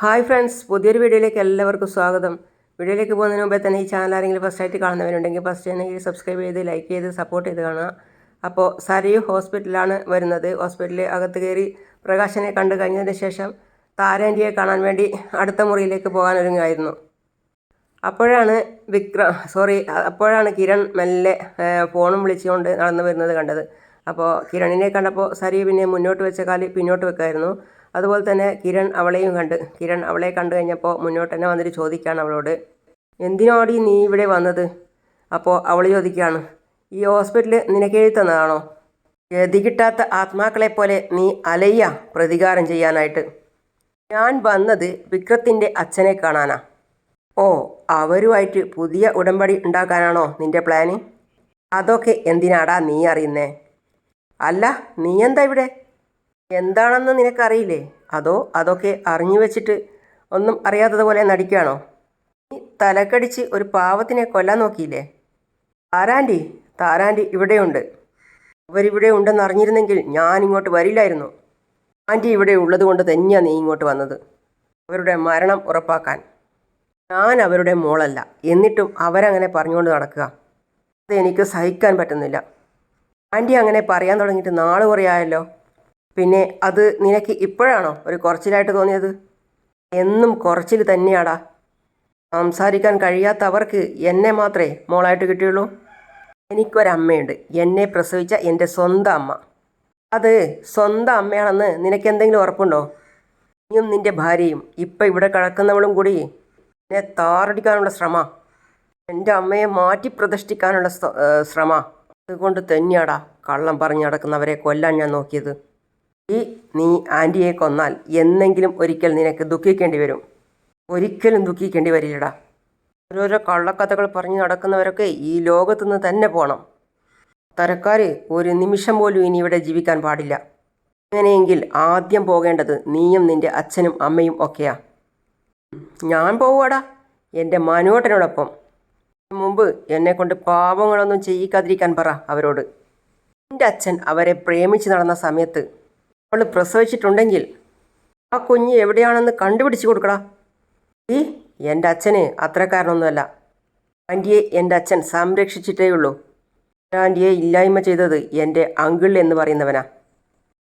Hi friends പുതിയൊരു വീഡിയോയിലേക്ക് എല്ലാവർക്കും സ്വാഗതം. വീഡിയോയിലേക്ക് പോകുന്നതിന് മുമ്പേ തന്നെ ഈ ചാനൽ ആരെങ്കിലും ഫസ്റ്റ് ആയിട്ട് കാണുന്നവരുണ്ടെങ്കിൽ ഫസ്റ്റ് തന്നെ സബ്സ്ക്രൈബ് ചെയ്ത് ലൈക്ക് ചെയ്ത് സപ്പോർട്ട് ചെയ്ത് കാണുക. അപ്പോൾ സരയു ഹോസ്പിറ്റലാണ് വരുന്നത്. ഹോസ്പിറ്റലിൽ അകത്ത് കയറി പ്രകാശനെ കണ്ടു കഴിഞ്ഞതിന് ശേഷം താരാന്റിയെ കാണാൻ വേണ്ടി അടുത്ത മുറിയിലേക്ക് പോകാൻ ഒരുങ്ങായിരുന്നു അപ്പോഴാണ് വിക്രം സോറി അപ്പോഴാണ് കിരൺ മെല്ലെ ഫോണും വിളിച്ചുകൊണ്ട് നടന്നു വരുന്നത് കണ്ടത്. അപ്പോൾ കിരണിനെ കണ്ടപ്പോൾ സരി പിന്നെ മുന്നോട്ട് വെച്ച കാലി പിന്നോട്ട് വെക്കായിരുന്നു. അതുപോലെ തന്നെ കിരൺ അവളെയും കണ്ട്. കിരൺ അവളെ കണ്ടു കഴിഞ്ഞപ്പോൾ മുന്നോട്ട് തന്നെ വന്നിട്ട് ചോദിക്കുകയാണ് അവളോട്. എന്തിനോടി നീ ഇവിടെ വന്നത്? അപ്പോൾ അവൾ ചോദിക്കുകയാണ്. ഈ ഹോസ്പിറ്റലിൽ നിനക്ക് എഴുതി തന്നതാണോ? ഗതി കിട്ടാത്ത ആത്മാക്കളെ പോലെ നീ അലയ്യ പ്രതികാരം ചെയ്യാനായിട്ട്. ഞാൻ വന്നത് വിക്രത്തിന്റെ അച്ഛനെ കാണാനാ. ഓ അവരുമായിട്ട് പുതിയ ഉടമ്പടി ഉണ്ടാക്കാനാണോ നിന്റെ പ്ലാന്? അതൊക്കെ എന്തിനാടാ നീ അറിയുന്നേ? അല്ല നീ എന്താ ഇവിടെ? എന്താണെന്ന് നിനക്കറിയില്ലേ? അതോ അതൊക്കെ അറിഞ്ഞു വെച്ചിട്ട് ഒന്നും അറിയാത്തതുപോലെ നടിക്കുകയാണോ? നീ തലക്കടിച്ച് ഒരു പാവത്തിനെ കൊല്ലാൻ നോക്കിയില്ലേ? താരാന്റി താരാന്റി ഇവിടെയുണ്ട്. അവരിവിടെ ഉണ്ടെന്ന് അറിഞ്ഞിരുന്നെങ്കിൽ ഞാൻ ഇങ്ങോട്ട് വരില്ലായിരുന്നു. ആന്റി ഇവിടെ ഉള്ളത് കൊണ്ട് തന്നെയാണ് നീ ഇങ്ങോട്ട് വന്നത്. അവരുടെ മരണം ഉറപ്പാക്കാൻ. ഞാൻ അവരുടെ മോളല്ല. എന്നിട്ടും അവരങ്ങനെ പറഞ്ഞുകൊണ്ട് നടക്കുക. അത് എനിക്ക് സഹിക്കാൻ പറ്റുന്നില്ല. ആന്റി അങ്ങനെ പറയാൻ തുടങ്ങിയിട്ട് നാളെ കുറയായല്ലോ പിന്നെ അത് നിനക്ക് ഇപ്പോഴാണോ ഒരു കുറച്ചിലായിട്ട് തോന്നിയത്? എന്നും കുറച്ചിൽ തന്നെയാടാ. സംസാരിക്കാൻ കഴിയാത്തവർക്ക് എന്നെ മാത്രമേ മോളായിട്ട് കിട്ടിയുള്ളൂ. എനിക്കൊരമ്മയുണ്ട്. എന്നെ പ്രസവിച്ച എന്റെ സ്വന്തം അമ്മ. അത് സ്വന്തം അമ്മയാണെന്ന് നിനക്ക് എന്തെങ്കിലും ഉറപ്പുണ്ടോ? നീയും നിന്റെ ഭാര്യയും ഇപ്പം ഇവിടെ കിടക്കുന്നവളും കൂടി എന്നെ താറടിക്കാനുള്ള ശ്രമ. എന്റെ അമ്മയെ മാറ്റി പ്രതിഷ്ഠിക്കാനുള്ള ശ്രമ. അതുകൊണ്ട് തന്നെയാടാ കള്ളം പറഞ്ഞു നടക്കുന്നവരെ കൊല്ലാൻ ഞാൻ നോക്കിയത്. ഈ നീ ആന്റിയെ കൊന്നാൽ എന്നെങ്കിലും ഒരിക്കൽ നിനക്ക് ദുഃഖിക്കേണ്ടി വരും. ഒരിക്കലും ദുഃഖിക്കേണ്ടി വരില്ലടാ. ഓരോരോ കള്ളക്കഥകൾ പറഞ്ഞു നടക്കുന്നവരൊക്കെ ഈ ലോകത്തുനിന്ന് തന്നെ പോകണം തരക്കാർ ഒരു നിമിഷം പോലും ഇനി ഇവിടെ ജീവിക്കാൻ പാടില്ല. അങ്ങനെയെങ്കിൽ ആദ്യം പോകേണ്ടത് നീയും നിന്റെ അച്ഛനും അമ്മയും ഒക്കെയാ. ഞാൻ പോവാടാ എന്റെ മനുവേട്ടനോടൊപ്പം മുമ്പ് എന്നെ കൊണ്ട് പാപങ്ങളൊന്നും ചെയ്യിക്കാതിരിക്കാൻ പറ അവരോട്. എന്റെ അച്ഛൻ അവരെ പ്രേമിച്ച് നടന്ന സമയത്ത് പ്രസവിച്ചിട്ടുണ്ടെങ്കിൽ ആ കുഞ്ഞ് എവിടെയാണെന്ന് കണ്ടുപിടിച്ച് കൊടുക്കടാ. ഈ എന്റെ അച്ഛന് അത്രക്കാരനൊന്നുമല്ല. ആന്റിയെ എന്റെ അച്ഛൻ സംരക്ഷിച്ചിട്ടേയുള്ളൂ ആന്റിയെ ഇല്ലായ്മ ചെയ്തത് എന്റെ അങ്കിൾ എന്ന് പറയുന്നവനാ.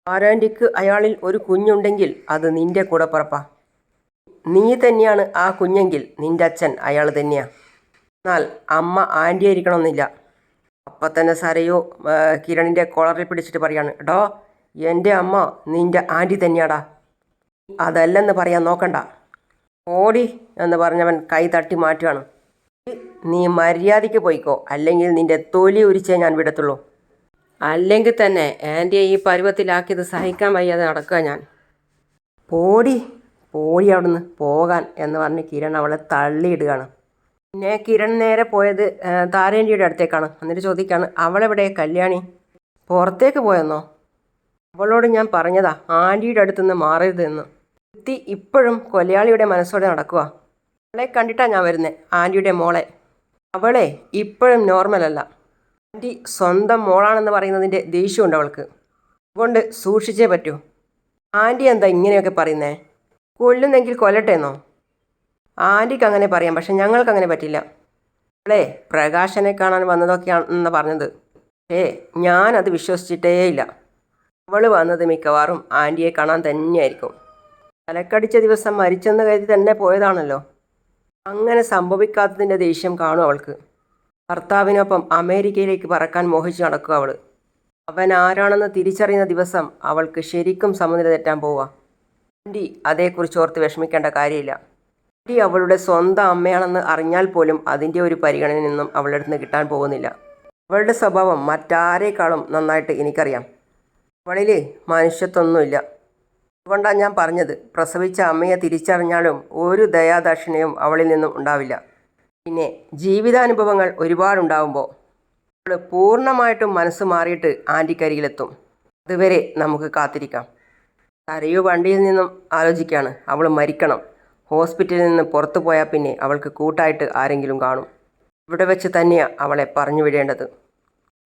ആരാന്റിക്ക് അയാളിൽ ഒരു കുഞ്ഞുണ്ടെങ്കിൽ അത് നിന്റെ കൂടെ പുറപ്പാ നീ തന്നെയാണ് ആ കുഞ്ഞെങ്കിൽ നിന്റെ അച്ഛൻ അയാൾ തന്നെയാ. എന്നാൽ അമ്മ ആന്റി ആയിരിക്കണമെന്നില്ല അപ്പം തന്നെ സരയോ കിരണിന്റെ കോളറിൽ പിടിച്ചിട്ട് പറയാണ് ഡോ എന്റെ അമ്മ നിന്റെ ആന്റി തന്നെയാടാ. അതല്ലെന്ന് പറയാൻ നോക്കണ്ട. ഓടി എന്ന് പറഞ്ഞവൻ കൈ തട്ടി മാറ്റുകയാണ്. നീ മര്യാദയ്ക്ക് പോയിക്കോ. അല്ലെങ്കിൽ നിന്റെ തൊലി ഉരിച്ചേ ഞാൻ വിടത്തുള്ളൂ. അല്ലെങ്കിൽ തന്നെ ആന്റിയെ ഈ പരുവത്തിലാക്കിയത് സഹിക്കാൻ വയ്യാതെ നടക്കുക ഞാൻ. പോടി പോടി അവിടുന്ന് പോകാൻ എന്ന് പറഞ്ഞ് കിരൺ അവളെ തള്ളിയിടുകയാണ്. പിന്നെ കിരൺ നേരെ പോയത് താരേന്റെ അടുത്തേക്കാണ്. എന്നിട്ട് ചോദിക്കാണ് അവളെവിടെ കല്യാണി? പുറത്തേക്ക് പോയെന്നോ? അവളോട് ഞാൻ പറഞ്ഞതാ ആന്റിയുടെ അടുത്തുനിന്ന് മാറരുത് എന്ന് കുത്തി ഇപ്പോഴും കൊലയാളിയുടെ മനസ്സോടെ നടക്കുക അവളെ കണ്ടിട്ടാ ഞാൻ വരുന്നത് ആന്റിയുടെ മോളെ. അവളെ ഇപ്പോഴും നോർമലല്ല ആന്റി സ്വന്തം മോളാണെന്ന് പറയുന്നതിന്റെ ദേഷ്യമുണ്ട് അവൾക്ക്. അതുകൊണ്ട് സൂക്ഷിച്ചേ പറ്റൂ. ആന്റി എന്താ ഇങ്ങനെയൊക്കെ പറയുന്നേ? കൊല്ലുന്നെങ്കിൽ കൊല്ലട്ടെ എന്നോ ആന്റിക്ക് അങ്ങനെ പറയാം പക്ഷെ ഞങ്ങൾക്ക് അങ്ങനെ പറ്റില്ല. അവളെ പ്രകാശനെ കാണാൻ വന്നതൊക്കെയാണെന്ന് പറഞ്ഞത്. ഏ ഞാനത് വിശ്വസിച്ചിട്ടേയില്ല. അവൾ വന്നത് മിക്കവാറും ആന്റിയെ കാണാൻ തന്നെയായിരിക്കും. തലക്കടിച്ച ദിവസം മരിച്ചെന്ന് കരുതി തന്നെ പോയതാണല്ലോ. അങ്ങനെ സംഭവിക്കാത്തതിന്റെ ദേഷ്യം കാണും അവൾക്ക്. ഭർത്താവിനൊപ്പം അമേരിക്കയിലേക്ക് പറക്കാൻ മോഹിച്ച് നടക്കുക അവൾ അവൻ ആരാണെന്ന് തിരിച്ചറിയുന്ന ദിവസം അവൾക്ക് ശരിക്കും സമനില തെറ്റാൻ പോവുക ആന്റി അതേക്കുറിച്ച് ഓർത്ത് വിഷമിക്കേണ്ട കാര്യമില്ല. ആന്റി അവളുടെ സ്വന്തം അമ്മയാണെന്ന് അറിഞ്ഞാൽ പോലും അതിന്റെ ഒരു പരിഗണനയൊന്നും അവളുടെ അടുത്ത് കിട്ടാൻ പോകുന്നില്ല. അവളുടെ സ്വഭാവം മറ്റാരേക്കാളും നന്നായിട്ട് എനിക്കറിയാം. അവളിൽ മനുഷ്യത്വമൊന്നുമില്ല. അതുകൊണ്ടാണ് ഞാൻ പറഞ്ഞത് പ്രസവിച്ച അമ്മയെ തിരിച്ചറിഞ്ഞാലും ഒരു ദയാദക്ഷിണയും അവളിൽ നിന്നും ഉണ്ടാവില്ല. പിന്നെ ജീവിതാനുഭവങ്ങൾ ഒരുപാടുണ്ടാവുമ്പോൾ അവൾ പൂർണമായിട്ടും മനസ്സ് മാറിയിട്ട് ആന്റിക്കരികിലെത്തും അതുവരെ നമുക്ക് കാത്തിരിക്കാം. തരയു വണ്ടിയിൽ നിന്നും ആലോചിക്കുകയാണ് അവൾ മരിക്കണം. ഹോസ്പിറ്റലിൽ നിന്ന് പുറത്തു പോയാൽ പിന്നെ അവൾക്ക് കൂട്ടായിട്ട് ആരെങ്കിലും കാണും. ഇവിടെ വെച്ച് തന്നെയാണ് അവളെ പറഞ്ഞു വിടേണ്ടത്.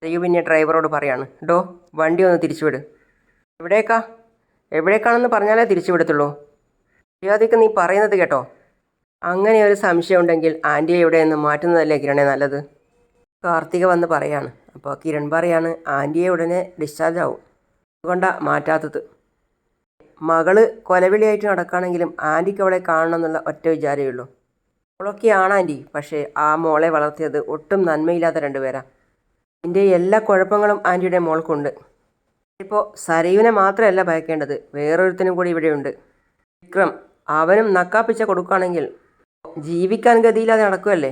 സരയു പിന്നെ ഡ്രൈവറോട് പറയാണ് ഡോ വണ്ടി ഒന്ന് തിരിച്ചുവിട്. എവിടേക്കാ? എവിടേക്കാണെന്ന് പറഞ്ഞാലേ തിരിച്ചുവിടത്തുള്ളൂ. മര്യാദയ്ക്ക് നീ പറയുന്നത് കേട്ടോ. അങ്ങനെ ഒരു സംശയം ഉണ്ടെങ്കിൽ ആന്റിയെ ഇവിടെ നിന്ന് മാറ്റുന്നതല്ലേ കിരണേ നല്ലത്? കാർത്തിക വന്ന് പറയാണ് അപ്പോൾ കിരൺ പറയാണ് ആന്റിയെ ഉടനെ ഡിസ്ചാർജ് ആവും. അതുകൊണ്ടാണ് മാറ്റാത്തത്. മകൾ കൊലവിളിയായിട്ട് നടക്കുകയാണെങ്കിലും ആന്റിക്ക് അവളെ കാണണം എന്നുള്ള ഒറ്റ വിചാരമേ ഉള്ളൂ. അവളൊക്കെയാണ് ആന്റി പക്ഷേ ആ മോളെ വളർത്തിയത് ഒട്ടും നന്മയില്ലാത്ത രണ്ടുപേരാ. ഇതിന്റെ എല്ലാ കുഴപ്പങ്ങളും ആന്റിയുടെ മോൾക്കുണ്ട്. ഇപ്പോൾ സരയുവിനെ മാത്രമല്ല ഭയക്കേണ്ടത്. വേറൊരുത്തനും കൂടി ഇവിടെയുണ്ട്. വിക്രം അവനും നക്കാപ്പിച്ച കൊടുക്കുകയാണെങ്കിൽ ജീവിക്കാൻ ഗതിയില്ലാതെ നടക്കുമല്ലേ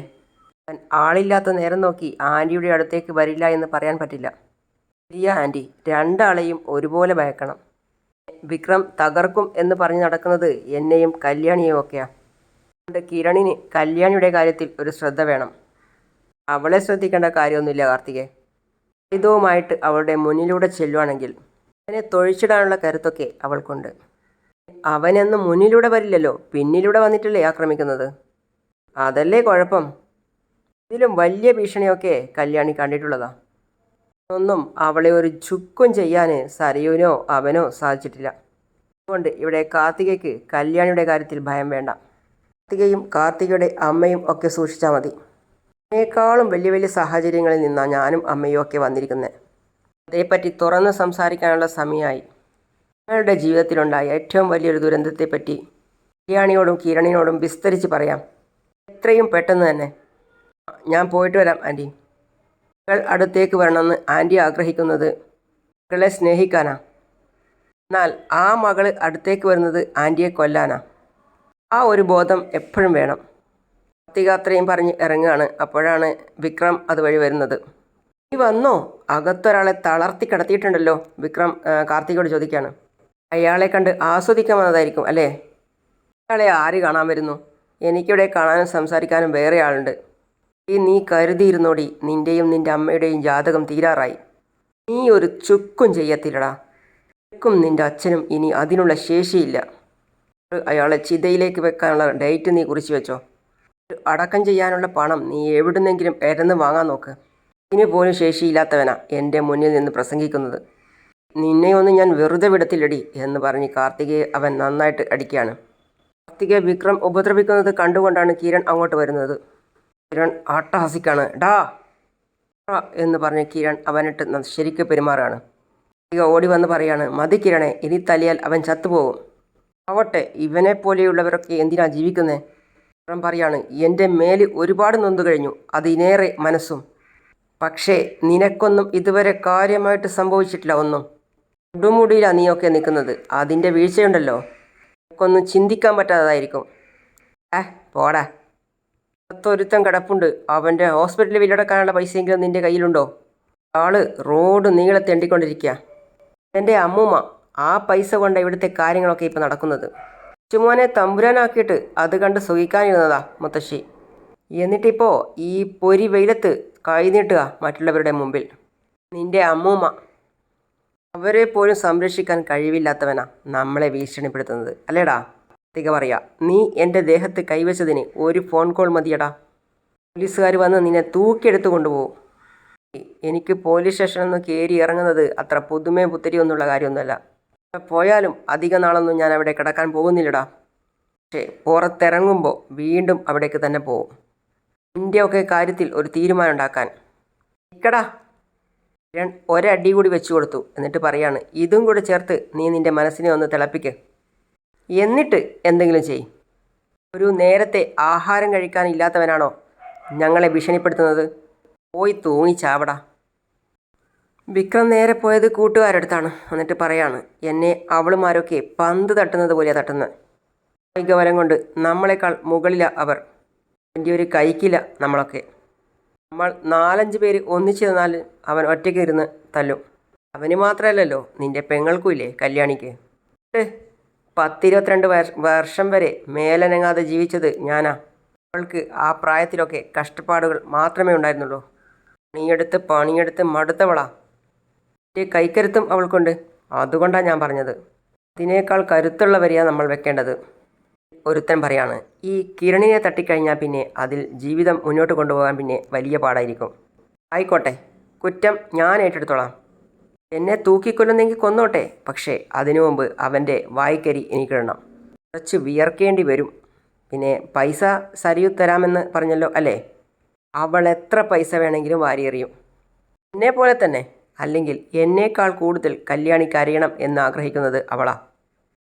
അവൻ ആളില്ലാത്ത നേരം നോക്കി ആന്റിയുടെ അടുത്തേക്ക് വരില്ല എന്ന് പറയാൻ പറ്റില്ല. ശരിയ ആന്റി രണ്ടാളെയും ഒരുപോലെ ഭയക്കണം. വിക്രം തകർക്കും എന്ന് പറഞ്ഞ് നടക്കുന്നത് എന്നെയും കല്യാണിയും ഒക്കെയാണ് അതുകൊണ്ട് കിരണിന് കല്യാണിയുടെ കാര്യത്തിൽ ഒരു ശ്രദ്ധ വേണം. അവളെ ശ്രദ്ധിക്കേണ്ട കാര്യമൊന്നുമില്ല കാർത്തികേ. ആയുധവുമായിട്ട് അവളുടെ മുന്നിലൂടെ ചെല്ലുവാണെങ്കിൽ അവനെ തൊഴിച്ചിടാനുള്ള കരുത്തൊക്കെ അവൾക്കുണ്ട്. അവനെന്ന് മുന്നിലൂടെ വരില്ലല്ലോ പിന്നിലൂടെ വന്നിട്ടല്ലേ ആക്രമിക്കുന്നത്? അതല്ലേ കുഴപ്പം? ഇതിലും വലിയ ഭീഷണിയൊക്കെ കല്യാണി കണ്ടിട്ടുള്ളതാ. ഒന്നും അവളെ ഒരു ചുക്കും ചെയ്യാൻ സരയുവിനോ അവനോ സാധിച്ചിട്ടില്ല. അതുകൊണ്ട് ഇവിടെ കാർത്തികയ്ക്ക് കല്യാണിയുടെ കാര്യത്തിൽ ഭയം വേണ്ട. കാർത്തികയും കാർത്തികയുടെ അമ്മയും ഒക്കെ സൂക്ഷിച്ചാൽ മതി. അതിനേക്കാളും വലിയ വലിയ സാഹചര്യങ്ങളിൽ നിന്നാണ് ഞാനും അമ്മയും ഒക്കെ വന്നിരിക്കുന്നത്. അതേപ്പറ്റി തുറന്ന് സംസാരിക്കാനുള്ള സമയമായി. ഞങ്ങളുടെ ജീവിതത്തിലുണ്ടായ ഏറ്റവും വലിയൊരു ദുരന്തത്തെപ്പറ്റി കല്യാണിയോടും കിരണിനോടും വിസ്തരിച്ച് പറയാം. എത്രയും പെട്ടെന്ന് തന്നെ. ഞാൻ പോയിട്ട് വരാം ആന്റി. മകൾ അടുത്തേക്ക് വരണമെന്ന് ആന്റി ആഗ്രഹിക്കുന്നത് മകളെ സ്നേഹിക്കാനാ. എന്നാൽ ആ മകൾ അടുത്തേക്ക് വരുന്നത് ആന്റിയെ കൊല്ലാനാ. ആ ഒരു ബോധം എപ്പോഴും വേണം. കാർത്തിക അത്രയും പറഞ്ഞ് ഇറങ്ങുകയാണ്. അപ്പോഴാണ് വിക്രം അതുവഴി വരുന്നത്. നീ വന്നോ? അകത്തൊരാളെ തളർത്തി കിടത്തിയിട്ടുണ്ടല്ലോ. വിക്രം കാർത്തികോട് ചോദിക്കുകയാണ്. അയാളെ കണ്ട് ആസ്വദിക്കാൻ വന്നതായിരിക്കും അല്ലേ? അയാളെ ആര് കാണാൻ വരുന്നു? എനിക്കിവിടെ കാണാനും സംസാരിക്കാനും വേറെ ആളുണ്ട്. ഈ നീ കരുതിയിരുന്നോടി നിന്റെയും നിന്റെ അമ്മയുടെയും ജാതകം തീരാറായി. നീ ഒരു ചുക്കും ചെയ്യത്തില്ലടാ. ചുക്കും നിന്റെ അച്ഛനും ഇനി അതിനുള്ള ശേഷിയില്ല. അയാളെ ചിതയിലേക്ക് വെക്കാനുള്ള ഡേറ്റ് നീ കുറിച്ച് വെച്ചോ. അടക്കം ചെയ്യാനുള്ള പണം നീ എവിടുന്നെങ്കിലും എരന്ന് വാങ്ങാൻ നോക്ക്. ഇനി പോലും ശേഷിയില്ലാത്തവനാ എന്റെ മുന്നിൽ നിന്ന് പ്രസംഗിക്കുന്നത്. നിന്നെയൊന്നും ഞാൻ വെറുതെ വിടത്തില്ലടി എന്ന് പറഞ്ഞ് കാർത്തികയെ അവൻ നന്നായിട്ട് അടിക്കുകയാണ്. കാർത്തികയെ വിക്രം ഉപദ്രവിക്കുന്നത് കണ്ടുകൊണ്ടാണ് കിരൺ അങ്ങോട്ട് വരുന്നത്. കിരൺ ആട്ടഹസിക്കാണ്. ഡാ എന്ന് പറഞ്ഞ് കിരൺ അവനിട്ട് ശരിക്ക് പെരുമാറാണ് കാർത്തിക ഓടി വന്ന് പറയാണ് മതി കിരണെ ഇനി തലിയാൽ അവൻ ചത്തുപോകും. ആവട്ടെ ഇവനെ പോലെയുള്ളവരൊക്കെ എന്തിനാ ജീവിക്കുന്നേ? കിരൺ പറയാണ് എന്റെ മേൽ ഒരുപാട് നൊന്തു കഴിഞ്ഞു അതിനേറെ മനസ്സും. പക്ഷേ നിനക്കൊന്നും ഇതുവരെ കാര്യമായിട്ട് സംഭവിച്ചിട്ടില്ല ഒന്നും. ഉടുമുടിയിലാണ് നീയൊക്കെ നിൽക്കുന്നത്. അതിന്റെ വീഴ്ചയുണ്ടല്ലോ. നിനക്കൊന്നും ചിന്തിക്കാൻ പറ്റാത്തതായിരിക്കും. ഏ പോടാ. പത്തൊരുത്തം കിടപ്പുണ്ട്. അവന്റെ ഹോസ്പിറ്റലിൽ വിലടക്കാനുള്ള പൈസയെങ്കിലും നിന്റെ കയ്യിലുണ്ടോ? ആൾ റോഡ് നീളെ തെണ്ടിക്കൊണ്ടിരിക്കുക എന്റെ അമ്മൂമ്മ ആ പൈസ കൊണ്ട് ഇവിടുത്തെ കാര്യങ്ങളൊക്കെ ഇപ്പം നടക്കുന്നത്. ചുമോനെ തമ്പുരാനാക്കിയിട്ട് അത് കണ്ട് സുഖിക്കാനിരുന്നതാ മുത്തശ്ശി. എന്നിട്ടിപ്പോൾ ഈ പൊരി വെയിലത്ത് കൈ നീട്ടുക മറ്റുള്ളവരുടെ മുമ്പിൽ. നിന്റെ അമ്മൂമ്മ. അവരെ പോലും സംരക്ഷിക്കാൻ കഴിവില്ലാത്തവനാ നമ്മളെ ഭീഷണിപ്പെടുത്തുന്നത്. അല്ലേടാ തിക പറയാ നീ എന്റെ ദേഹത്ത് കൈവച്ചതിന് ഒരു ഫോൺ കോൾ മതിയടാ. പോലീസുകാർ വന്ന് നിന്നെ തൂക്കിയെടുത്ത് കൊണ്ടുപോകും. എനിക്ക് പോലീസ് സ്റ്റേഷനിൽ നിന്ന് കയറി ഇറങ്ങുന്നത് അത്ര പുതുമേ പുത്തരി ഒന്നുള്ള കാര്യമൊന്നുമല്ല. പോയാലും അധിക നാളൊന്നും ഞാൻ അവിടെ കിടക്കാൻ പോകുന്നില്ലടാ. പക്ഷേ പുറത്തിറങ്ങുമ്പോൾ വീണ്ടും അവിടേക്ക് തന്നെ പോകും. നിന്റെയൊക്കെ കാര്യത്തിൽ ഒരു തീരുമാനം ഉണ്ടാക്കാൻ ഇക്കടാ ഒരടി കൂടി വെച്ചു കൊടുത്തു. എന്നിട്ട് പറയാണ് ഇതും കൂടെ ചേർത്ത് നീ നിന്റെ മനസ്സിനെ ഒന്ന് തിളപ്പിക്ക്. എന്നിട്ട് എന്തെങ്കിലും ചെയ്. ഒരു നേരത്തെ ആഹാരം കഴിക്കാനില്ലാത്തവനാണോ ഞങ്ങളെ ഭീഷണിപ്പെടുത്തുന്നത്? പോയി തൂങ്ങി ചാവടാ വിക്രം നേരെ പോയത് കൂട്ടുകാരടുത്താണ് എന്നിട്ട് പറയാണ് എന്നെ അവളുമാരൊക്കെ പന്ത് തട്ടുന്നത് പോലെ തട്ടുന്നത് കായികവരം കൊണ്ട് നമ്മളെക്കാൾ മുകളില അവർ. എന്റെ ഒരു കൈക്കില്ല നമ്മളൊക്കെ. നമ്മൾ നാലഞ്ച് പേര് ഒന്നിച്ചു നിന്നാൽ അവൻ ഒറ്റയ്ക്ക് ഇരുന്ന് തല്ലും. അവന് മാത്രമല്ലല്ലോ നിന്റെ പെങ്ങൾക്കും ഇല്ലേ കല്യാണിക്ക് പത്തിരുപത്തിരണ്ട് വർ- വർഷം വരെ മേലനങ്ങാതെ ജീവിച്ചത് ഞാനാ. അവൾക്ക് ആ പ്രായത്തിലൊക്കെ കഷ്ടപ്പാടുകൾ മാത്രമേ ഉണ്ടായിരുന്നുള്ളൂ. പണിയെടുത്ത് പണിയെടുത്ത് മടുത്തവളാ. എന്റെ കൈക്കരുത്തും അവൾക്കുണ്ട്. അതുകൊണ്ടാണ് ഞാൻ പറഞ്ഞത്. അതിനേക്കാൾ കരുത്തുള്ളവരെയാണ് നമ്മൾ വെക്കേണ്ടത്. ഒരുത്തൻ പറയാണ് ഈ കിരണിനെ തട്ടിക്കഴിഞ്ഞാൽ പിന്നെ അതിൽ ജീവിതം മുന്നോട്ട് കൊണ്ടുപോകാൻ പിന്നെ വലിയ പാടായിരിക്കും. ആയിക്കോട്ടെ കുറ്റം ഞാൻ ഏറ്റെടുത്തോളാം. എന്നെ തൂക്കിക്കൊല്ലുന്നെങ്കിൽ കൊന്നോട്ടെ പക്ഷേ അതിനു മുമ്പ് അവന്റെ വായ്ക്കരി എനിക്കിടണം. കുറച്ച് വിയർക്കേണ്ടി വരും. പിന്നെ പൈസ സരിയു തരാമെന്ന് പറഞ്ഞല്ലോ അല്ലേ? അവൾ എത്ര പൈസ വേണമെങ്കിലും വാരിയെറിയും. എന്നെ പോലെ തന്നെ അല്ലെങ്കിൽ എന്നേക്കാൾ കൂടുതൽ കല്യാണി കരയണം എന്ന് ആഗ്രഹിക്കുന്നത് അവളാ.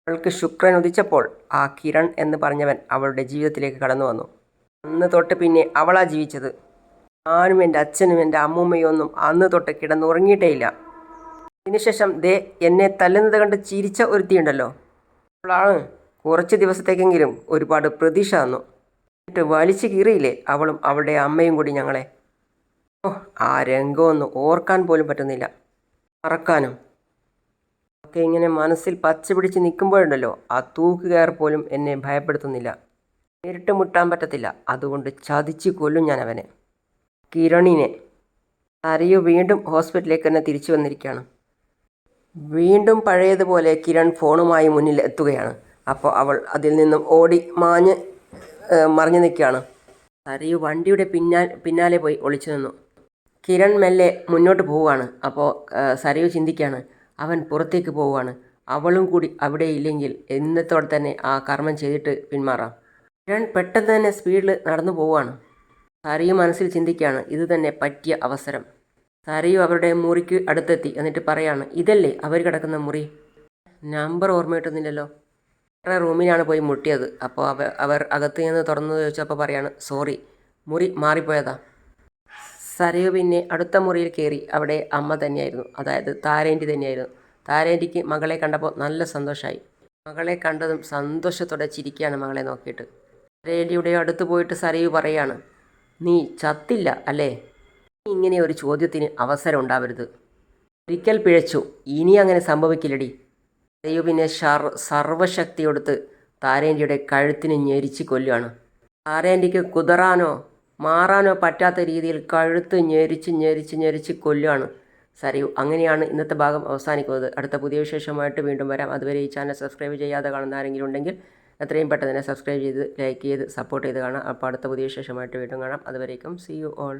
അവൾക്ക് ശുക്രൻ ഉദിച്ചപ്പോൾ ആ കിരൺ എന്ന് പറഞ്ഞവൻ അവളുടെ ജീവിതത്തിലേക്ക് കടന്നു വന്നു. അന്ന് തൊട്ട് പിന്നെ അവളാ ജീവിച്ചത്. ഞാനും എന്റെ അച്ഛനും എന്റെ അമ്മൂമ്മയും ഒന്നും അന്ന് തൊട്ട് കിടന്നുറങ്ങിയിട്ടേയില്ല. അതിനുശേഷം ദേ എന്നെ തല്ലുന്നത് കണ്ട് ചിരിച്ച ഒരുത്തിയുണ്ടല്ലോ. അവളാണ് കുറച്ച് ദിവസത്തേക്കെങ്കിലും ഒരുപാട് പ്രതീക്ഷ തന്നു. എന്നിട്ട് വലിച്ചു കീറിയില്ലേ അവളും അവളുടെ അമ്മയും കൂടി ഞങ്ങളെ. ആ രംഗമൊന്നും ഓർക്കാൻ പോലും പറ്റുന്നില്ല. മറക്കാനും ഒക്കെ ഇങ്ങനെ മനസ്സിൽ പച്ച പിടിച്ച് നിൽക്കുമ്പോഴുണ്ടല്ലോ ആ തൂക്കുകയർ പോലും എന്നെ ഭയപ്പെടുത്തുന്നില്ല. നേരിട്ട് മുട്ടാൻ പറ്റത്തില്ല. അതുകൊണ്ട് ചതിച്ച് കൊല്ലും ഞാൻ അവനെ. കിരണിനെ. അറിയു വീണ്ടും ഹോസ്പിറ്റലിലേക്ക് തന്നെ തിരിച്ചു വന്നിരിക്കുകയാണ്. വീണ്ടും പഴയതുപോലെ കിരൺ ഫോണുമായി മുന്നിൽ എത്തുകയാണ്. അപ്പോൾ അവൾ അതിൽ നിന്നും ഓടി മാഞ്ഞ് മറിഞ്ഞു നിൽക്കുകയാണ്. സരയു വണ്ടിയുടെ പിന്നാ പിന്നാലെ പോയി ഒളിച്ചു നിന്നു. കിരൺ മെല്ലെ മുന്നോട്ട് പോവുകയാണ്. അപ്പോൾ സരയു ചിന്തിക്കുകയാണ് അവൻ പുറത്തേക്ക് പോവുകയാണ്. അവളും കൂടി അവിടെ ഇല്ലെങ്കിൽ ഇന്നത്തോടെ തന്നെ ആ കർമ്മം ചെയ്തിട്ട് പിന്മാറാം. കിരൺ പെട്ടെന്ന് തന്നെ സ്പീഡിൽ നടന്നു പോവുകയാണ്. സരയു മനസ്സിൽ ചിന്തിക്കുകയാണ് ഇത് തന്നെ പറ്റിയ അവസരം. സരയു അവരുടെ മുറിക്ക് അടുത്തെത്തി എന്നിട്ട് പറയാണ് ഇതല്ലേ അവർ കിടക്കുന്ന മുറി? നമ്പർ ഓർമ്മ കിട്ടുന്നില്ലല്ലോ വേറെ റൂമിലാണ് പോയി മുട്ടിയത്. അപ്പോൾ അവ അവർ അകത്ത് നിന്ന് തുറന്നു ചോദിച്ചപ്പോൾ പറയാണ് സോറി മുറി മാറിപ്പോയതാ. സരയു പിന്നെ അടുത്ത മുറിയിൽ കയറി അവിടെ അമ്മ തന്നെയായിരുന്നു. അതായത് താരേന്റി തന്നെയായിരുന്നു. താരേന്റിക്ക് മകളെ കണ്ടപ്പോൾ നല്ല സന്തോഷമായി മകളെ കണ്ടതും സന്തോഷത്തോടെ ചിരിക്കുകയാണ് മകളെ നോക്കിയിട്ട്. താരേന്റിയുടെ അടുത്ത് പോയിട്ട് സരയു പറയാണ് നീ ചത്തില്ല അല്ലേ? ഇങ്ങനെ ഒരു ചോദ്യത്തിന് അവസരം ഉണ്ടാവരുത്. ഒരിക്കൽ പിഴച്ചു ഇനി അങ്ങനെ സംഭവിക്കില്ലടി. സരയു പിന്നെ ഷർ സർവശക്തിയെടുത്ത് താരേന്റിയുടെ കഴുത്തിന് ഞെരിച്ച് കൊല്ലുകയാണ് താരേന്റിക്ക് കുതറാനോ? മാറാനോ പറ്റാത്ത രീതിയിൽ കഴുത്ത് ഞെരിച്ച് ഞെരിച്ച് ഞെരിച്ച് കൊല്ലുകയാണ് സരയു. അങ്ങനെയാണ് ഇന്നത്തെ ഭാഗം അവസാനിക്കുന്നത്. അടുത്ത പുതിയ വിശേഷമായിട്ട് വീണ്ടും വരാം. അതുവരെ ഈ ചാനൽ സബ്സ്ക്രൈബ് ചെയ്യാതെ കാണുന്ന ആരെങ്കിലും ഉണ്ടെങ്കിൽ എത്രയും പെട്ടെന്ന് തന്നെ സബ്സ്ക്രൈബ് ചെയ്ത് ലൈക്ക് ചെയ്ത് സപ്പോർട്ട് ചെയ്ത് കാണാം. അപ്പോൾ അടുത്ത പുതിയ വിശേഷമായിട്ട് വീണ്ടും കാണാം. അതുവരേക്കും സി യു ഓൾ.